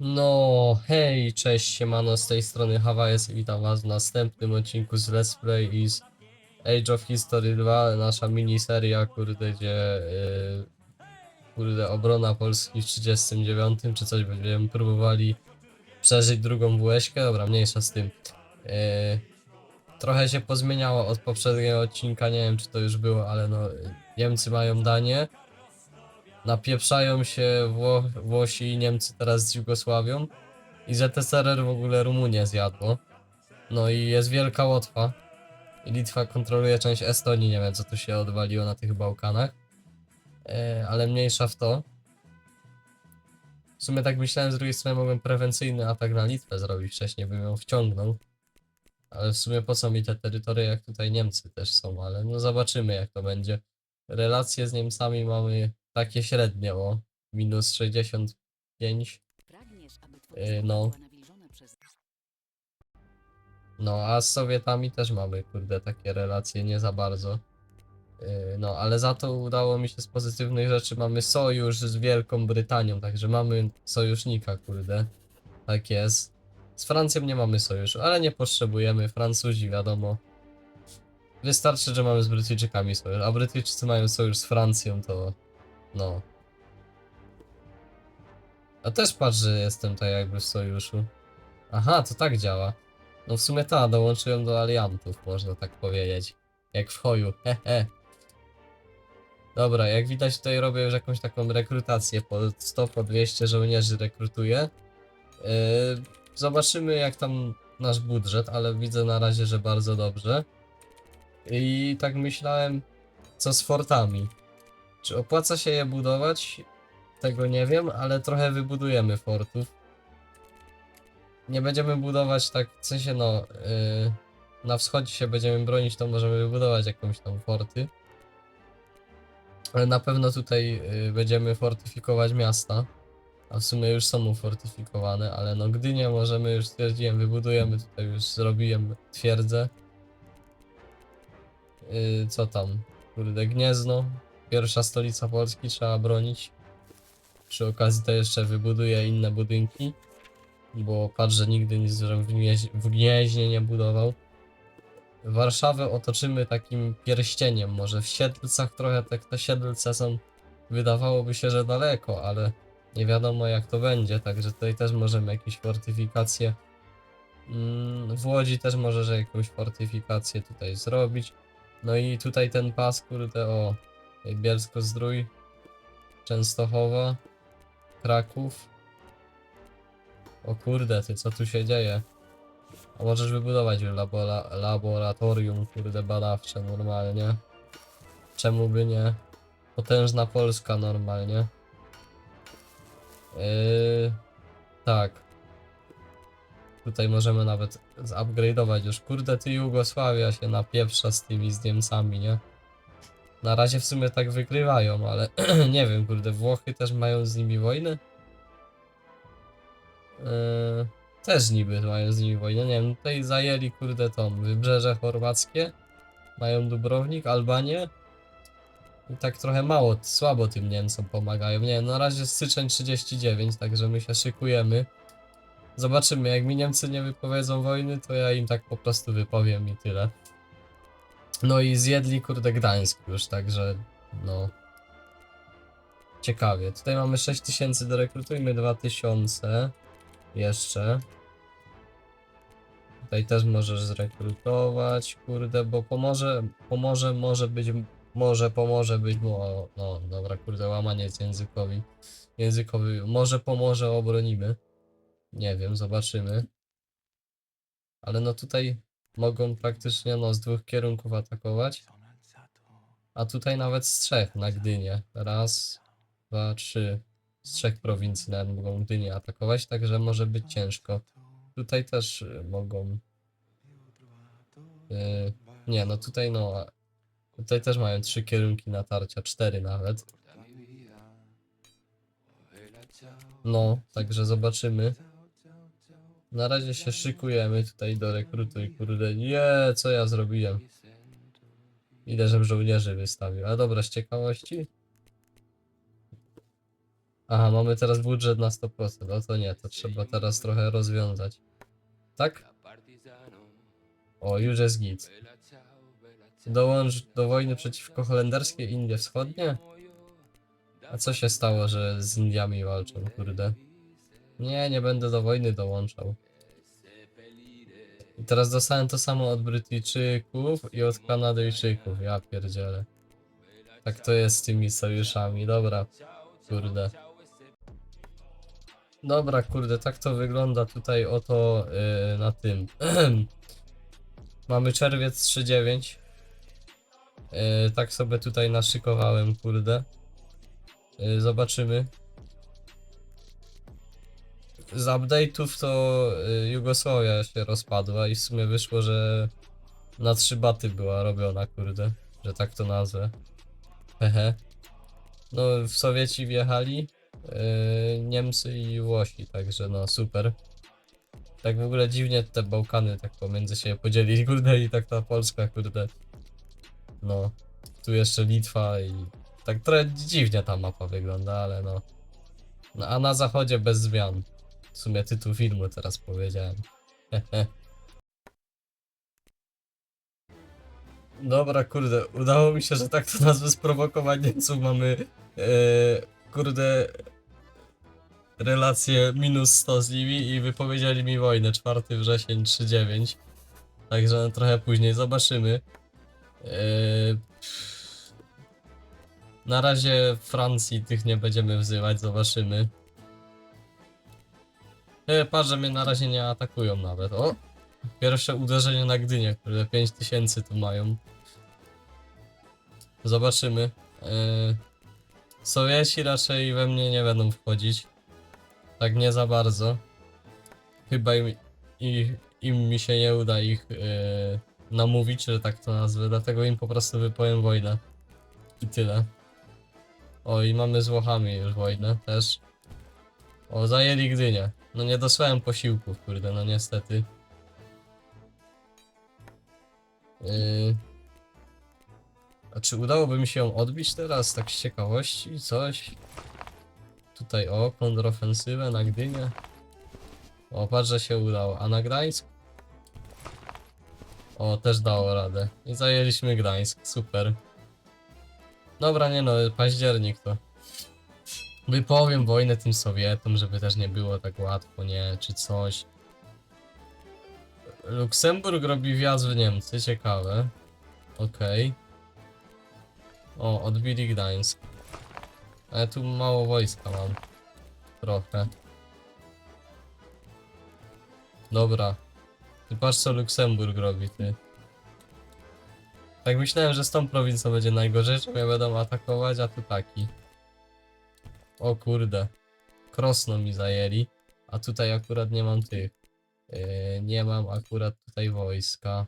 No, hej, cześć, siemano, z tej strony Hawajes i witam was w następnym odcinku z Let's Play i z Age of History 2, nasza miniseria, kurde, gdzie, yy, kurde, obrona Polski w 39 czy coś, będziemy próbowali przeżyć drugą WŚkę, dobra, mniejsza z tym. Yy, trochę się pozmieniało od poprzedniego odcinka, nie wiem czy to już było, ale no, Niemcy mają Danię, napieprzają się Wło Włosi i Niemcy teraz z Jugosławią i ZSRR w ogóle Rumunię zjadło. No i jest Wielka Łotwa. I Litwa kontroluje część Estonii, nie wiem co tu się odwaliło na tych Bałkanach. E, ale mniejsza w to. W sumie tak myślałem, z drugiej strony mogłem prewencyjny atak na Litwę zrobić, wcześniej bym ją wciągnął. Ale w sumie po co mi te terytoria, jak tutaj Niemcy też są, ale no zobaczymy jak to będzie. Relacje z Niemcami mamy takie średnie, o minus 65. Pragniesz, aby Yy, no. no. No, a z Sowietami też mamy, kurde, takie relacje nie za bardzo. Yy, No, ale za to udało mi się z pozytywnych rzeczy. Mamy sojusz z Wielką Brytanią, także mamy sojusznika, kurde. Tak jest. Z Francją nie mamy sojuszu, ale nie potrzebujemy. Francuzi, wiadomo. Wystarczy, że mamy z Brytyjczykami sojusz, a Brytyjczycy mają sojusz z Francją, to no. A też patrz, że jestem tutaj jakby w sojuszu. Aha, to tak działa. No w sumie ta, dołączyłem do aliantów, można tak powiedzieć. Jak w hoju, hehe. Dobra, jak widać tutaj robię już jakąś taką rekrutację, po 100, po 200 żołnierzy rekrutuję. Yy, zobaczymy jak tam nasz budżet, ale widzę na razie, że bardzo dobrze. I tak myślałem, co z fortami. Czy opłaca się je budować? Tego nie wiem, ale trochę wybudujemy fortów. Nie będziemy budować tak, w sensie no, yy, na wschodzie się będziemy bronić, to możemy wybudować jakąś tam forty. Ale na pewno tutaj yy, będziemy fortyfikować miasta. A w sumie już są ufortyfikowane, ale no Gdynię możemy już stwierdziłem, wybudujemy tutaj już zrobiłem twierdzę. Yy, co tam? Kurde, Gniezno. Pierwsza stolica Polski trzeba bronić. Przy okazji to jeszcze wybuduję inne budynki. Bo patrz, że nigdy nic w, Gnieź- w Gnieźnie nie budował. Warszawę otoczymy takim pierścieniem. Może w Siedlcach trochę tak te Siedlce są. Wydawałoby się, że daleko, ale nie wiadomo jak to będzie. Także tutaj też możemy jakieś fortyfikacje. Mm, w Łodzi też możesz jakąś fortyfikację tutaj zrobić. No i tutaj ten pas, kurde, o. Bielsko-Zdrój, Częstochowa, Kraków. O kurde, ty, co tu się dzieje? A możesz wybudować labora laboratorium, kurde, badawcze normalnie. Czemu by nie? Potężna Polska normalnie. Yy, tak. Tutaj możemy nawet zupgrade'ować już. Kurde, ty Jugosławia się napieprza z tymi z Niemcami, nie? Na razie w sumie tak wygrywają, ale nie wiem, kurde, Włochy też mają z nimi wojnę? Yy, też niby mają z nimi wojnę, nie wiem, tutaj zajęli, kurde, to wybrzeże chorwackie, mają Dubrownik, Albanię i tak trochę mało, słabo tym Niemcom pomagają, nie na razie styczeń 39, także my się szykujemy. Zobaczymy, jak mi Niemcy nie wypowiedzą wojny, to ja im tak po prostu wypowiem i tyle. No i zjedli kurde Gdańsk już, także no. Ciekawie. Tutaj mamy 6000, dorekrutujmy 2000 jeszcze. Tutaj też możesz zrekrutować, kurde, bo pomoże, pomoże, może być, może pomoże być, no, no dobra, kurde, łamaniec językowi, językowy, może pomoże, obronimy. Nie wiem, zobaczymy. Ale no tutaj mogą praktycznie no z dwóch kierunków atakować. A tutaj nawet z trzech na Gdynię. Raz, dwa, trzy. Z trzech prowincji nawet mogą Gdynię atakować, także może być ciężko. Tutaj też y, mogą. y, nie, no tutaj no. Tutaj też mają trzy kierunki natarcia, cztery nawet. No, także zobaczymy. Na razie się szykujemy tutaj do rekrutu i kurde, nie, co ja zrobiłem? Ile żem żołnierzy wystawił, ale dobra, z ciekawości. Aha, mamy teraz budżet na 100%. No to nie, to trzeba teraz trochę rozwiązać. Tak? O, już jest git. Dołącz do wojny przeciwko holenderskie Indie Wschodnie? A co się stało, że z Indiami walczą, kurde? Nie, nie będę do wojny dołączał. I teraz dostałem to samo od Brytyjczyków i od Kanadyjczyków, ja pierdzielę. Tak to jest z tymi sojuszami, dobra. Kurde. Dobra, kurde, tak to wygląda tutaj oto yy, na tym. Mamy czerwiec 3.9. Yy, tak sobie tutaj naszykowałem, kurde. Yy, zobaczymy. Z update'ów to yy, Jugosławia się rozpadła i w sumie wyszło, że na trzy baty była robiona, kurde. Że tak to nazwę. Hehe. No, w Sowieci wjechali, yy, Niemcy i Włosi, także no super. Tak w ogóle dziwnie te Bałkany tak pomiędzy siebie podzielili, kurde, i tak ta Polska, kurde. No, tu jeszcze Litwa i tak trochę dziwnie ta mapa wygląda, ale no. no a na zachodzie bez zmian. W sumie tytuł filmu teraz powiedziałem. Dobra, kurde, udało mi się, że tak to nazwę sprowokować Niemców. Mamy, e, kurde, relację minus 100 z nimi i wypowiedzieli mi wojnę 4 wrzesień 3-9. Także trochę później zobaczymy. E, na razie Francji tych nie będziemy wzywać, zobaczymy. E, patrz, że mnie na razie nie atakują nawet. O! Pierwsze uderzenie na Gdynię, które 5000 tu mają. Zobaczymy. Yy, Sowieci raczej we mnie nie będą wchodzić. Tak nie za bardzo. Chyba im, ich, im mi się nie uda ich yy, namówić, że tak to nazwę. Dlatego im po prostu wypowiem wojnę. I tyle. O, i mamy z Włochami już wojnę też. O, zajęli Gdynię. No nie dosłałem posiłków, kurde, no niestety. Yy. A czy udałoby mi się ją odbić teraz, tak z ciekawości, coś? Tutaj o, kontrofensywę na Gdynię. O, patrz, że się udało. A na Gdańsk? O, też dało radę. I zajęliśmy Gdańsk, super. Dobra, nie no, październik to. Wypowiem wojnę tym Sowietom, żeby też nie było tak łatwo, nie, czy coś. Luksemburg robi wjazd w Niemcy, ciekawe. Okej. O, odbili Gdańsk. Ale tu mało wojska mam. Trochę. Dobra. Ty patrz co Luksemburg robi, ty. Tak myślałem, że z tą prowincją będzie najgorzej, że mnie będą atakować, a tu taki. O kurde. Krosno mi zajęli. A tutaj akurat nie mam tych. Yy, nie mam akurat tutaj wojska.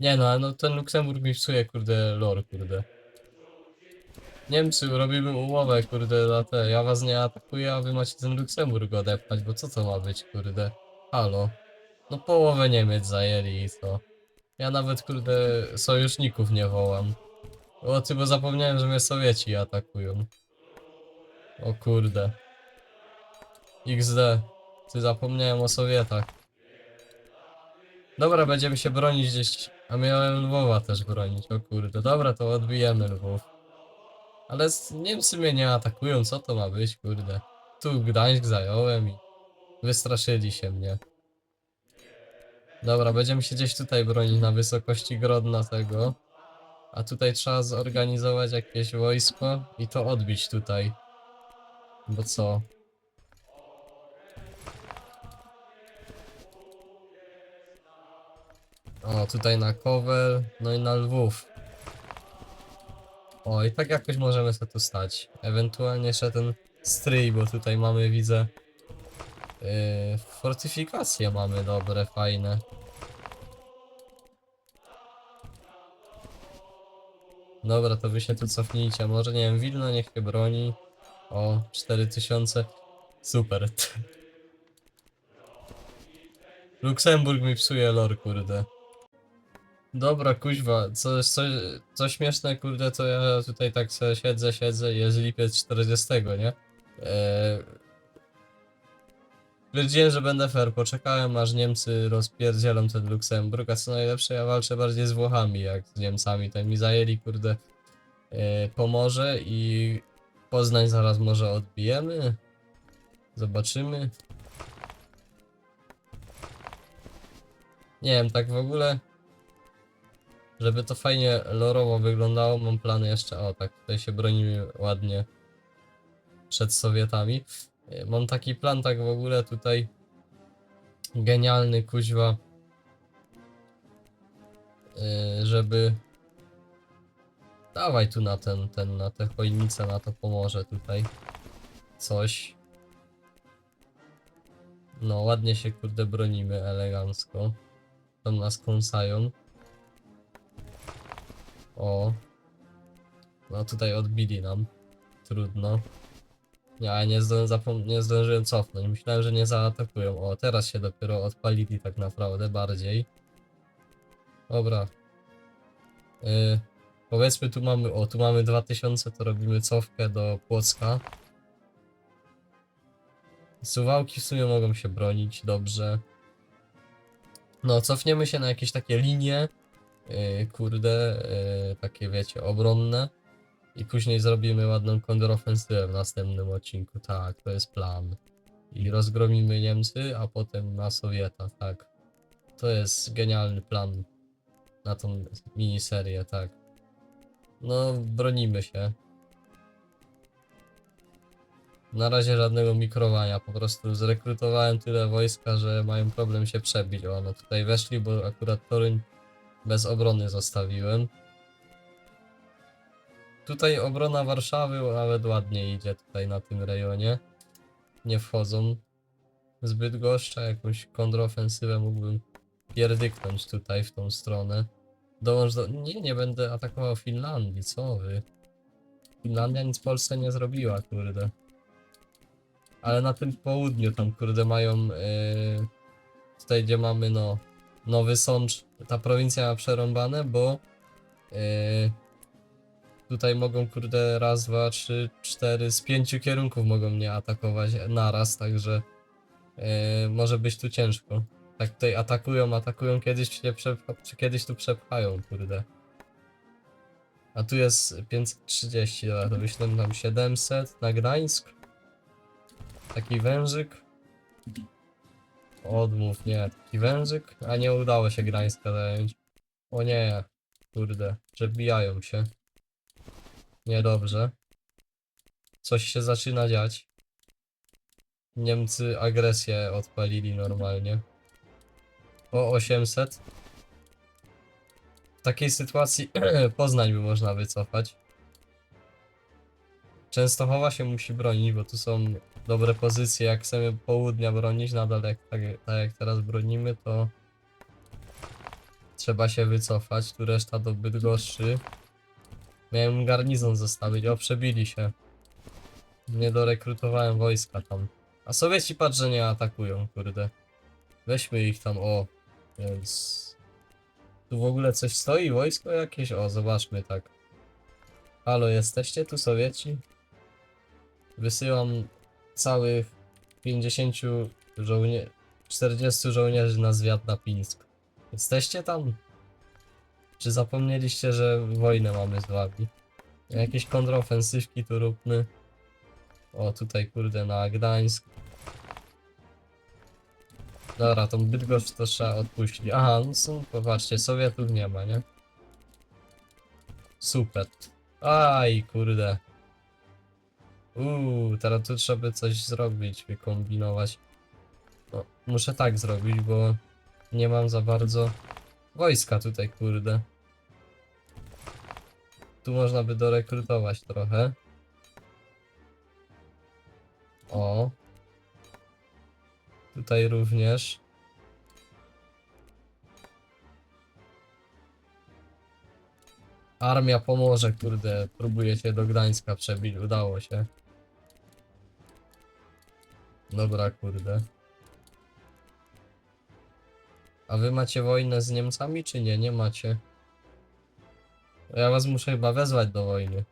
Nie no, no ten Luksemburg mi psuje, kurde, lore, kurde. Niemcy, robimy umowę, kurde, na te. Ja was nie atakuję, a wy macie ten Luksemburg odepchać, bo co to ma być, kurde? Halo. No połowę Niemiec zajęli i co? Ja nawet, kurde, sojuszników nie wołam. O ty, bo zapomniałem, że mnie Sowieci atakują. O kurde. XD. Ty zapomniałem o Sowietach. Dobra, będziemy się bronić gdzieś. A miałem Lwowa też bronić. O kurde. Dobra, to odbijemy Lwów. Ale Niemcy mnie nie atakują, co to ma być, kurde. Tu Gdańsk zająłem i wystraszyli się mnie. Dobra, będziemy się gdzieś tutaj bronić na wysokości Grodna tego. A tutaj trzeba zorganizować jakieś wojsko i to odbić tutaj. Bo co? O, tutaj na Kowel, no i na Lwów. O, i tak jakoś możemy sobie tu stać. Ewentualnie jeszcze ten stryj, bo tutaj mamy, widzę... Yy, fortyfikacje mamy dobre, fajne. Dobra, to wy się tu cofnijcie. Może nie wiem, Wilno niech się broni. O, 4000. Super. Luksemburg mi psuje lore, kurde. Dobra, kuźwa, co, co, co śmieszne, kurde, to ja tutaj tak sobie siedzę, siedzę i jest lipiec 40, nie? Eee... Stwierdziłem, że będę fair, poczekałem aż Niemcy rozpierdzielą ten Luksemburg, a co najlepsze ja walczę bardziej z Włochami jak z Niemcami, to mi zajęli, kurde, e, Pomorze i Poznań zaraz może odbijemy, zobaczymy. Nie wiem, tak w ogóle, żeby to fajnie lorowo wyglądało, mam plany jeszcze, o tak, tutaj się bronimy ładnie przed Sowietami. Mam taki plan tak w ogóle tutaj genialny, kuźwa, e, żeby dawaj tu na ten, ten, na tę chojnicę, na to pomoże tutaj coś. No, ładnie się kurde bronimy, elegancko. Tam nas kąsają. O. No tutaj odbili nam. Trudno. Ja nie, zdążyłem, nie zdążyłem cofnąć. Myślałem, że nie zaatakują. O, teraz się dopiero odpalili tak naprawdę bardziej. Dobra. Y, powiedzmy tu mamy, o tu mamy 2000, to robimy cofkę do Płocka. Suwałki w sumie mogą się bronić dobrze. No, cofniemy się na jakieś takie linie, yy, kurde, yy, takie wiecie, obronne. I później zrobimy ładną kontrofensywę w następnym odcinku. Tak, to jest plan. I rozgromimy Niemcy, a potem na Sowieta, tak. To jest genialny plan na tą miniserię, tak. No, bronimy się. Na razie żadnego mikrowania, po prostu zrekrutowałem tyle wojska, że mają problem się przebić. O, no tutaj weszli, bo akurat Toruń bez obrony zostawiłem. Tutaj obrona Warszawy nawet ładnie idzie tutaj na tym rejonie. Nie wchodzą zbyt goszcza, jakąś kontrofensywę mógłbym pierdyknąć tutaj w tą stronę. Dołącz do... Nie, nie będę atakował Finlandii, co wy? Finlandia nic Polsce nie zrobiła, kurde. Ale na tym południu tam, kurde, mają... Yy, tutaj, gdzie mamy, no... Nowy Sącz, ta prowincja ma przerąbane, bo... Yy, tutaj mogą, kurde, raz, dwa, trzy, cztery, z pięciu kierunków mogą mnie atakować naraz, także... Yy, może być tu ciężko. Tak tutaj atakują, atakują, kiedyś się przepcha, czy kiedyś tu przepchają, kurde. A tu jest 530, dobra, to wyślę tam 700 na Gdańsk. Taki wężyk. Odmów, nie, taki wężyk, a nie udało się Gdańska zająć. O nie, kurde, przebijają się. Niedobrze. Coś się zaczyna dziać. Niemcy agresję odpalili normalnie. O 800. W takiej sytuacji Poznań by można wycofać. Częstochowa się musi bronić, bo tu są dobre pozycje. Jak chcemy południa bronić, nadal jak, tak, tak jak teraz bronimy, to trzeba się wycofać. Tu reszta do Bydgoszczy. Miałem garnizon zostawić, o przebili się. Nie dorekrutowałem wojska tam. A Sowieci patrz, że nie atakują, kurde. Weźmy ich tam, o. Więc... Tu w ogóle coś stoi? Wojsko jakieś? O, zobaczmy tak. Halo, jesteście tu Sowieci? Wysyłam całych 50 żołnierzy... 40 żołnierzy na zwiat na Pińsk. Jesteście tam? Czy zapomnieliście, że wojnę mamy z wami? Jakieś kontrofensywki tu róbmy. O, tutaj kurde na Gdańsk. Dobra, tą Bydgoszcz to trzeba odpuścić. Aha, no są, popatrzcie, Sowietów nie ma, nie? Super. Aj, kurde. Uuu, teraz tu trzeba by coś zrobić, wykombinować. No, muszę tak zrobić, bo nie mam za bardzo wojska tutaj, kurde. Tu można by dorekrutować trochę. O. Tutaj również. Armia pomoże, kurde. Próbuje się do Gdańska przebić, udało się. Dobra, kurde. A wy macie wojnę z Niemcami, czy nie? Nie macie. Ja was muszę chyba wezwać do wojny.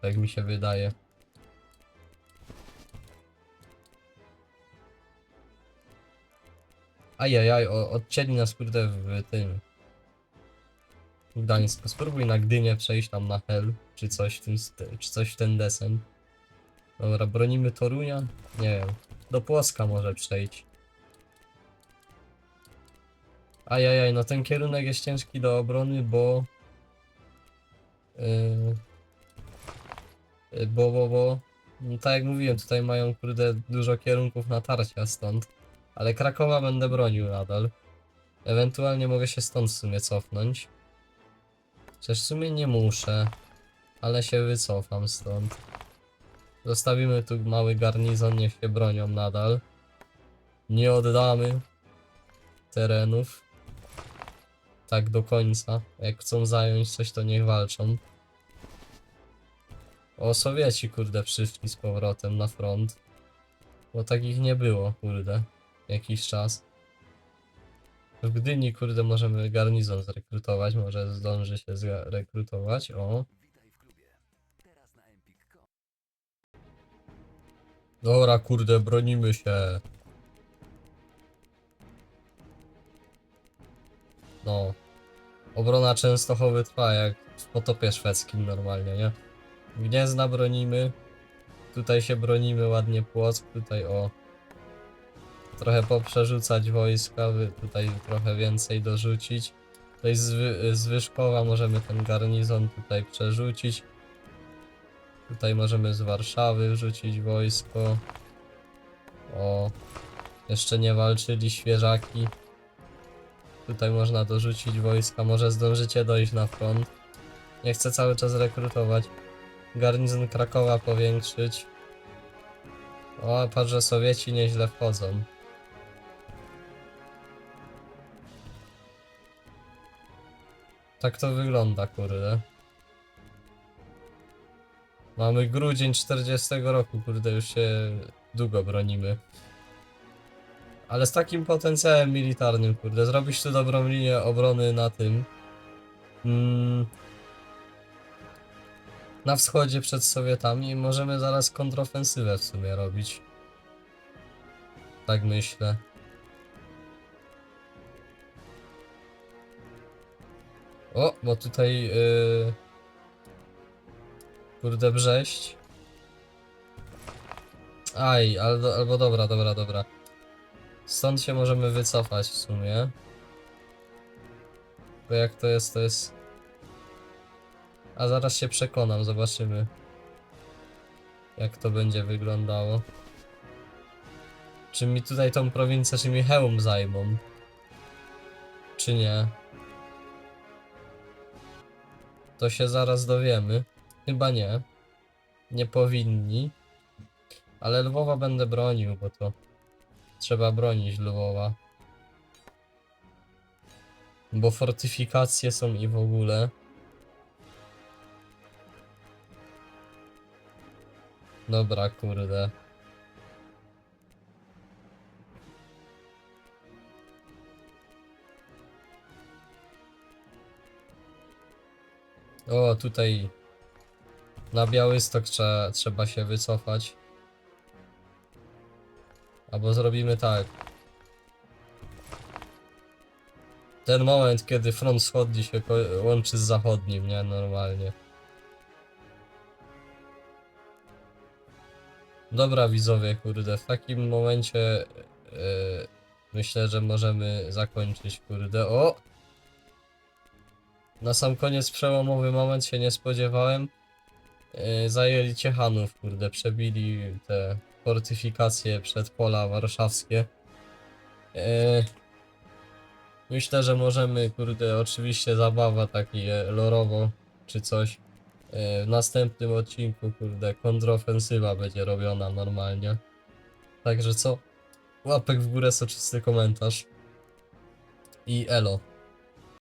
Tak mi się wydaje. Ajajaj, o, odcięli nas kurde w tym. W Gdańsku. Spróbuj na Gdynię przejść tam na Hel, czy coś w tym, czy coś w ten desen. Dobra, bronimy Torunia? Nie wiem. Do Płoska może przejść. Ajajaj, no ten kierunek jest ciężki do obrony, bo... Yy, bo, bo, bo... No, tak jak mówiłem, tutaj mają kurde dużo kierunków natarcia stąd. Ale Krakowa będę bronił nadal. Ewentualnie mogę się stąd w sumie cofnąć. Chociaż w sumie nie muszę. Ale się wycofam stąd. Zostawimy tu mały garnizon, niech się bronią nadal. Nie oddamy terenów. Tak do końca. Jak chcą zająć coś, to niech walczą. O, Sowieci, kurde, przyszli z powrotem na front. Bo takich nie było, kurde. Jakiś czas. W Gdyni, kurde, możemy garnizon zrekrutować. Może zdąży się zrekrutować. O. Dobra, kurde, bronimy się. No. Obrona Częstochowy trwa jak w potopie szwedzkim normalnie, nie? Gniezna bronimy. Tutaj się bronimy ładnie Płock, tutaj o. Trochę poprzerzucać wojska, tutaj trochę więcej dorzucić. Tutaj z, Wy- z Wyszkowa możemy ten garnizon tutaj przerzucić. Tutaj możemy z Warszawy wrzucić wojsko. O, jeszcze nie walczyli świeżaki. Tutaj można dorzucić wojska, może zdążycie dojść na front. Nie chcę cały czas rekrutować. Garnizon Krakowa powiększyć. O, patrz, że Sowieci nieźle wchodzą. Tak to wygląda, kurde. Mamy grudzień 40 roku, kurde, już się długo bronimy. Ale z takim potencjałem militarnym, kurde, zrobić tu dobrą linię obrony na tym. Mm, na wschodzie przed Sowietami możemy zaraz kontrofensywę w sumie robić. Tak myślę. O, bo tutaj yy... Kurde Brześć. Aj, albo, albo dobra, dobra, dobra. Stąd się możemy wycofać w sumie. Bo jak to jest, to jest... A zaraz się przekonam, zobaczymy. Jak to będzie wyglądało. Czy mi tutaj tą prowincję, czy mi hełm zajmą? Czy nie? To się zaraz dowiemy. Chyba nie. Nie powinni. Ale Lwowa będę bronił, bo to trzeba bronić Lwowa. Bo fortyfikacje są i w ogóle. Dobra, kurde. O, tutaj na Białystok trze trzeba się wycofać. Albo zrobimy tak. Ten moment, kiedy front wschodni się łączy z zachodnim, nie? Normalnie. Dobra widzowie, kurde, w takim momencie yy, myślę, że możemy zakończyć, kurde. O! Na sam koniec przełomowy moment się nie spodziewałem. Yy, zajęli Ciechanów, kurde, przebili te fortyfikacje przed pola warszawskie. Yy, myślę, że możemy, kurde, oczywiście zabawa takie lorowo czy coś. Yy, w następnym odcinku, kurde, kontrofensywa będzie robiona normalnie. Także co? Łapek w górę, soczysty komentarz. I elo.